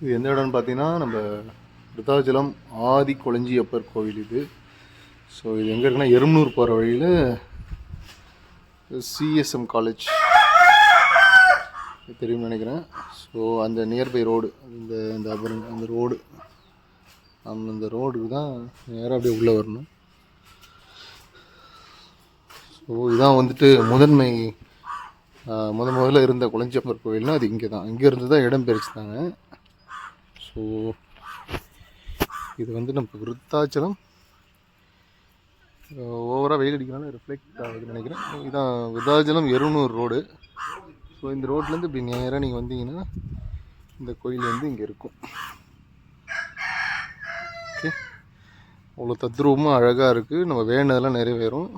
இது எந்த இடம்னு பார்த்தீங்கன்னா நம்ம விருத்தாச்சலம் ஆதி கொளஞ்சியப்பர் கோவில் இது. ஸோ இது எங்கே இருக்குன்னா எருமனூர் போகிற வழியில் சிஎஸ்எம் காலேஜ் தெரியும்னு நினைக்கிறேன். ஸோ அந்த நியர்பை ரோடு இந்த இந்த அப்புறம் அந்த ரோடு அந்த ரோடுக்கு தான் நேராக அப்படியே உள்ளே வரணும். ஸோ இதான் வந்துட்டு முதன்மை முத முதல்ல இருந்த குளஞ்சியப்பர் கோவில்னால் அது இங்கே தான் இங்கே இருந்து தான் இடம் பிரிச்சுட்டாங்க. ஸோ இது வந்து நம்ம விருத்தாச்சலம். ஓவராக வெயில் அடிக்கிறனால ரிஃப்ளெக்ட் ஆகுதுன்னு நினைக்கிறேன். இதான் விருத்தாச்சலம் எருநூறு ரோடு ஸோ இந்த ரோட்லேருந்து இப்படி நேராக நீங்கள் வந்தீங்கன்னா இந்த கோயில் வந்து இங்கே இருக்கும். ஓகே அவ்வளோ தத்ரூபமாக அழகாக இருக்குது நம்ம வேண்டதெல்லாம் நிறைவேறும்.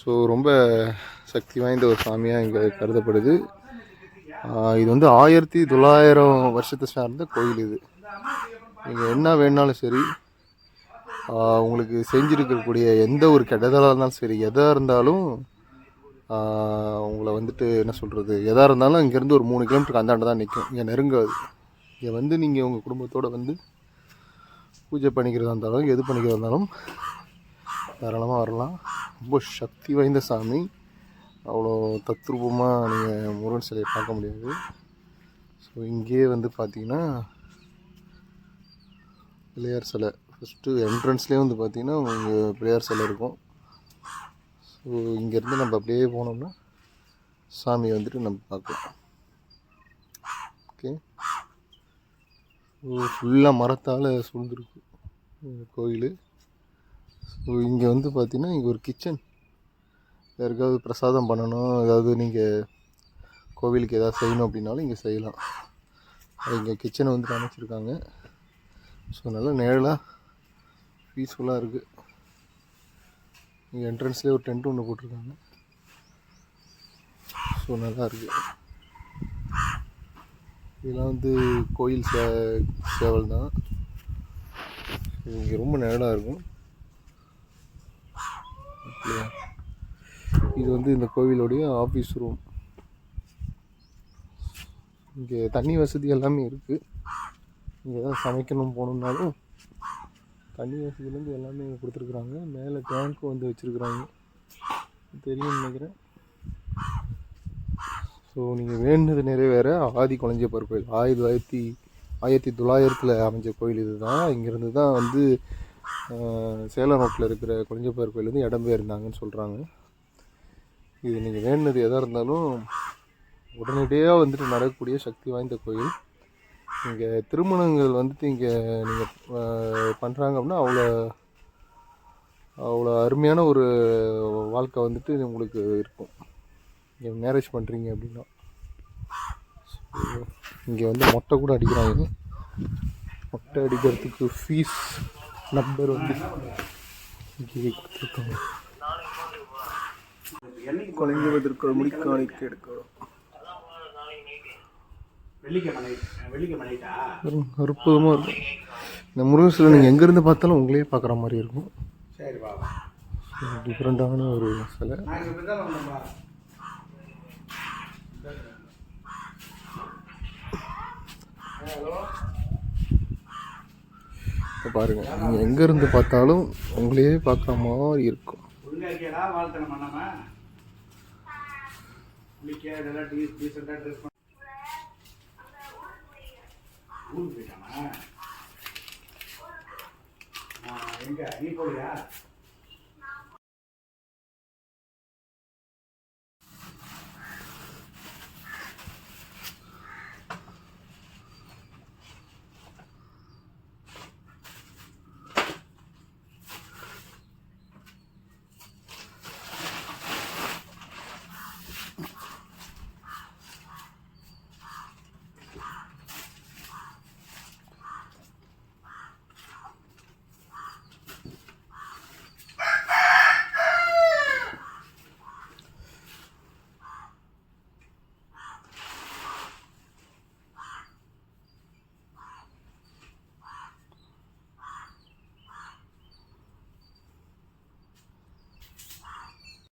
ஸோ ரொம்ப சக்தி வாய்ந்த ஒரு சாமியாக இங்கே கருதப்படுது. இது வந்து ஆயிரத்தி தொள்ளாயிரம் வருஷத்தை சார்ந்த கோயில் இது. நீங்கள் என்ன வேணாலும் சரி உங்களுக்கு செஞ்சுருக்கக்கூடிய எந்த ஒரு கெட்டதலாக இருந்தாலும் சரி எதாக இருந்தாலும் உங்களை வந்துட்டு என்ன சொல்கிறது எதாக இருந்தாலும் இங்கேருந்து ஒரு மூணு கிலோமீட்டருக்கு அந்தாண்ட தான் நிற்கும் இங்கே நெருங்காது. இங்கே வந்து நீங்கள் உங்கள் குடும்பத்தோடு வந்து பூஜை பண்ணிக்கிறதா இருந்தாலும் எது பண்ணிக்கிறதா இருந்தாலும் தாராளமாக வரலாம். ரொம்ப சக்தி வாய்ந்த சாமி. அவ்வளோ தத்ரூபமாக நீங்கள் முருகன் சிலையை பார்க்க முடியாது. ஸோ இங்கேயே வந்து பார்த்தீங்கன்னா பிள்ளையார் சிலை. ஃபஸ்ட்டு என்ட்ரன்ஸ்லேயே வந்து பார்த்தீங்கன்னா உங்கள் பிள்ளையார் சிலை இருக்கும். ஸோ இங்கேருந்து நம்ம அப்படியே போனோம்னா சாமியை வந்துட்டு நம்ம பார்க்கலாம். ஓகே ஸோ ஃபுல்லாக மரத்தால் சூழ்ந்துருக்கு கோயில். ஸோ இங்கே வந்து பார்த்தீங்கன்னா இங்கே ஒரு கிச்சன் யாருக்காவது பிரசாதம் பண்ணணும் ஏதாவது நீங்கள் கோவிலுக்கு ஏதாவது செய்யணும் அப்படின்னாலும் இங்கே செய்யலாம். அது இங்கே கிச்சனை வந்து அமைச்சிருக்காங்க. ஸோ நல்லா நிழலாக பீஸ்ஃபுல்லாக இருக்குது இங்கே என்ட்ரன்ஸ்லேயே ஒரு டென்ட் ஒன்று போட்டிருக்காங்க. ஸோ நல்லா இருக்குது இதெல்லாம் வந்து கோயில் சே சேவல் தான். இங்கே ரொம்ப நிழலாக இருக்கும். அப்படியா? இது வந்து இந்த கோவிலுடைய ஆஃபீஸ் ரூம் இங்கே தண்ணி வசதி எல்லாமே இருக்குது இங்கே தான் சமைக்கணும் போகணுன்னாலும் தண்ணி வசதியிலேருந்து எல்லாமே இங்கே கொடுத்துருக்குறாங்க. மேலே டேங்க்கும் வந்து வச்சுருக்குறாங்க. தெரியும் நினைக்கிறேன். ஸோ நீங்கள் வேண்டது நிறைவேற ஆதி குழஞ்சப்பர் கோயில். ஆயிரத்தி தொள்ளாயிரத்தி ஆயிரத்தி தொள்ளாயிரத்தில் அமைஞ்ச கோயில் இதுதான். இங்கேருந்து தான் வந்து சேலம் ரோட்டில் இருக்கிற குழஞ்சப்பர் கோயில் வந்து இடம்பெயர்ந்தாங்கன்னு சொல்கிறாங்க இது நீங்கள் வேணுனது எதாக இருந்தாலும் உடனடியாக வந்துட்டு நடக்கக்கூடிய சக்தி வாய்ந்த கோயில். இங்கே திருமணங்கள் வந்துட்டு இங்கே நீங்கள் பண்ணுறாங்க அப்படின்னா அவ்வளோ அவ்வளோ அருமையான ஒரு வாழ்க்கை வந்துட்டு உங்களுக்கு இருக்கும். இங்கே மேரேஜ் பண்ணுறீங்க அப்படின்னா. இங்கே வந்து மொட்டை கூட அடிக்கிறாங்க. மொட்டை அடிக்கிறதுக்கு ஃபீஸ் நம்பர் வந்து இங்கே கொடுத்துருக்காங்க வெள்ளிக்கிழமை வெள்ளிக்கிழமை நைட்டா அற்புதமாக இருக்கும். இந்த முருகன் சிலை நீங்கள் எங்கேருந்து பார்த்தாலும் உங்களையே பார்க்குற மாதிரி இருக்கும். டிஃப்ரெண்ட்டான ஒரு சிலை. இப்போ பாருங்கள் நீங்கள் எங்கேருந்து பார்த்தாலும் உங்களையே பார்க்குற மாதிரி இருக்கும். குளிக்க இதெல்லாம் டீ டீசெண்டாக ட்ரெஸ் பண்ண ஊருக்கு போயிட்டானா? எங்க? நீ போலியா